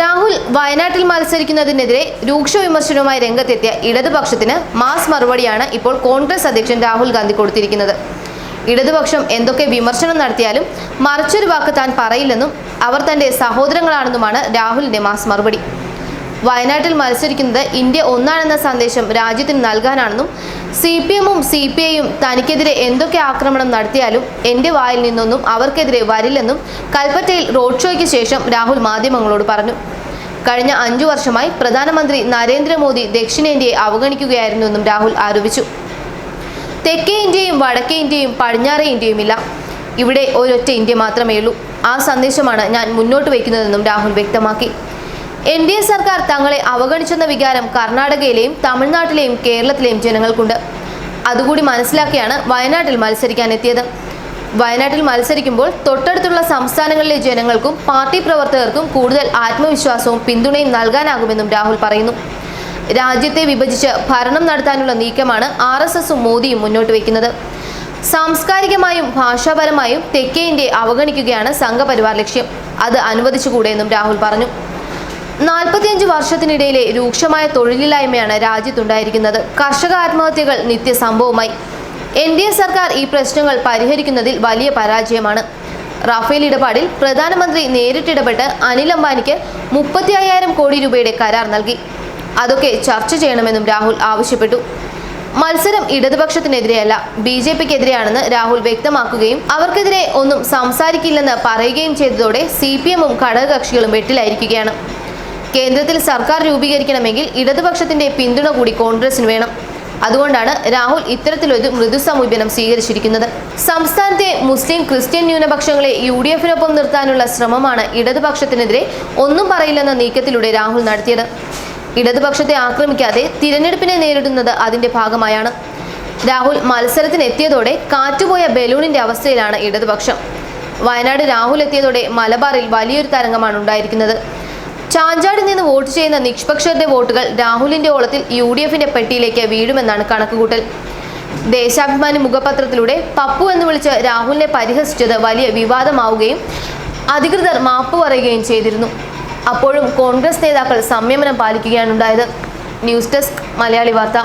രാഹുൽ വയനാട്ടിൽ മത്സരിക്കുന്നതിനെതിരെ രൂക്ഷ വിമർശനവുമായി രംഗത്തെത്തിയ ഇടതുപക്ഷത്തിന് മാസ് മറുപടിയാണ് ഇപ്പോൾ കോൺഗ്രസ് അധ്യക്ഷൻ രാഹുൽ ഗാന്ധി കൊടുത്തിരിക്കുന്നത്. ഇടതുപക്ഷം എന്തൊക്കെ വിമർശനം നടത്തിയാലും മറിച്ചൊരു വാക്ക് താൻ പറയില്ലെന്നും അവർ തന്റെ സഹോദരങ്ങളാണെന്നുമാണ് രാഹുലിന്റെ മാസ് മറുപടി. വയനാട്ടിൽ മത്സരിക്കുന്നത് ഇന്ത്യ ഒന്നാണെന്ന സന്ദേശം രാജ്യത്തിന് നൽകാനാണെന്നും സി പി എമ്മും സി പി ഐയും തനിക്കെതിരെ എന്തൊക്കെ ആക്രമണം നടത്തിയാലും എന്റെ വായിൽ നിന്നൊന്നും അവർക്കെതിരെ വരില്ലെന്നും കൽപ്പറ്റയിൽ റോഡ് ഷോയ്ക്ക് ശേഷം രാഹുൽ മാധ്യമങ്ങളോട് പറഞ്ഞു. കഴിഞ്ഞ അഞ്ചു വർഷമായി പ്രധാനമന്ത്രി നരേന്ദ്രമോദി ദക്ഷിണേന്ത്യയെ അവഗണിക്കുകയായിരുന്നുവെന്നും രാഹുൽ ആരോപിച്ചു. തെക്കേ ഇന്ത്യയും വടക്കേ ഇന്ത്യയും പടിഞ്ഞാറേ ഇന്ത്യയുമില്ല. ഇവിടെ ഒരൊറ്റ ഇന്ത്യ മാത്രമേ ഉള്ളൂ ആ സന്ദേശമാണ് ഞാൻ മുന്നോട്ട് വയ്ക്കുന്നതെന്നും രാഹുൽ വ്യക്തമാക്കി. എൻ ഡി എ സർക്കാർ തങ്ങളെ അവഗണിച്ചെന്ന വികാരം കർണാടകയിലെയും തമിഴ്നാട്ടിലെയും കേരളത്തിലെയും ജനങ്ങൾക്കുണ്ട്. അതുകൂടി മനസ്സിലാക്കിയാണ് വയനാട്ടിൽ മത്സരിക്കാൻ എത്തിയത് വയനാട്ടിൽ മത്സരിക്കുമ്പോൾ തൊട്ടടുത്തുള്ള സംസ്ഥാനങ്ങളിലെ ജനങ്ങൾക്കും പാർട്ടി പ്രവർത്തകർക്കും കൂടുതൽ ആത്മവിശ്വാസവും പിന്തുണയും നൽകാനാകുമെന്നും രാഹുൽ പറയുന്നു. രാജ്യത്തെ വിഭജിച്ച് ഭരണം നടത്താനുള്ള നീക്കമാണ് ആർ എസ് എസും മോദിയും മുന്നോട്ട് വയ്ക്കുന്നത്. സാംസ്കാരികമായും ഭാഷാപരമായും തെക്കേ ഇന്ത്യയെ അവഗണിക്കുകയാണ് സംഘപരിവാർ ലക്ഷ്യം. അത് അനുവദിച്ചുകൂടെയെന്നും രാഹുൽ പറഞ്ഞു. നാൽപ്പത്തിയഞ്ച് വർഷത്തിനിടയിലെ രൂക്ഷമായ തൊഴിലില്ലായ്മയാണ് രാജ്യത്തുണ്ടായിരിക്കുന്നത്. കർഷക ആത്മഹത്യകൾ നിത്യസംഭവമായി. എൻ ഡി എ സർക്കാർ ഈ പ്രശ്നങ്ങൾ പരിഹരിക്കുന്നതിൽ വലിയ പരാജയമാണ്. റാഫേൽ ഇടപാടിൽ പ്രധാനമന്ത്രി നേരിട്ടിടപെട്ട് അനിൽ അംബാനിക്ക് മുപ്പത്തി അയ്യായിരം കോടി രൂപയുടെ കരാർ നൽകി. അതൊക്കെ ചർച്ച ചെയ്യണമെന്നും രാഹുൽ ആവശ്യപ്പെട്ടു. മത്സരം ഇടതുപക്ഷത്തിനെതിരെയല്ല ബി ജെ പിക്കെതിരെയാണെന്ന് രാഹുൽ വ്യക്തമാക്കുകയും അവർക്കെതിരെ ഒന്നും സംസാരിക്കില്ലെന്ന് പറയുകയും ചെയ്തതോടെ സി പി എമ്മും ഘടകകക്ഷികളും വെട്ടിലായിരിക്കുകയാണ്. കേന്ദ്രത്തിൽ സർക്കാർ രൂപീകരിക്കണമെങ്കിൽ ഇടതുപക്ഷത്തിന്റെ പിന്തുണ കൂടി കോൺഗ്രസിന് വേണം. അതുകൊണ്ടാണ് രാഹുൽ ഇത്തരത്തിലൊരു മൃദു സമീപനം സ്വീകരിച്ചിരിക്കുന്നത്. സംസ്ഥാനത്തെ മുസ്ലിം ക്രിസ്ത്യൻ ന്യൂനപക്ഷങ്ങളെ യു ഡി എഫിനൊപ്പം നിർത്താനുള്ള ശ്രമമാണ് ഇടതുപക്ഷത്തിനെതിരെ ഒന്നും പറയില്ലെന്ന നീക്കത്തിലൂടെ രാഹുൽ നടത്തിയത്. ഇടതുപക്ഷത്തെ ആക്രമിക്കാതെ തിരഞ്ഞെടുപ്പിനെ നേരിടുന്നത് അതിന്റെ ഭാഗമായാണ്. രാഹുൽ മത്സരത്തിനെത്തിയതോടെ കാറ്റുപോയ ബലൂണിന്റെ അവസ്ഥയിലാണ് ഇടതുപക്ഷം. വയനാട് രാഹുൽ എത്തിയതോടെ മലബാറിൽ വലിയൊരു തരംഗമാണ് ഉണ്ടായിരിക്കുന്നത്. ചാഞ്ചാടിൽ നിന്ന് വോട്ട് ചെയ്യുന്ന നിഷ്പക്ഷരുടെ വോട്ടുകൾ രാഹുലിന്റെ ഓളത്തിൽ യു ഡി എഫിന്റെ പെട്ടിയിലേക്ക് വീഴുമെന്നാണ് കണക്കുകൂട്ടൽ. ദേശാഭിമാനി മുഖപത്രത്തിലൂടെ പപ്പു എന്ന് വിളിച്ച് രാഹുലിനെ പരിഹസിച്ചത് വലിയ വിവാദമാവുകയും അധികൃതർ മാപ്പ് പറയുകയും ചെയ്തിരുന്നു. അപ്പോഴും കോൺഗ്രസ് നേതാക്കൾ സംയമനം പാലിക്കുകയാണുണ്ടായത് ന്യൂസ് ഡെസ്ക് മലയാളി വാർത്ത.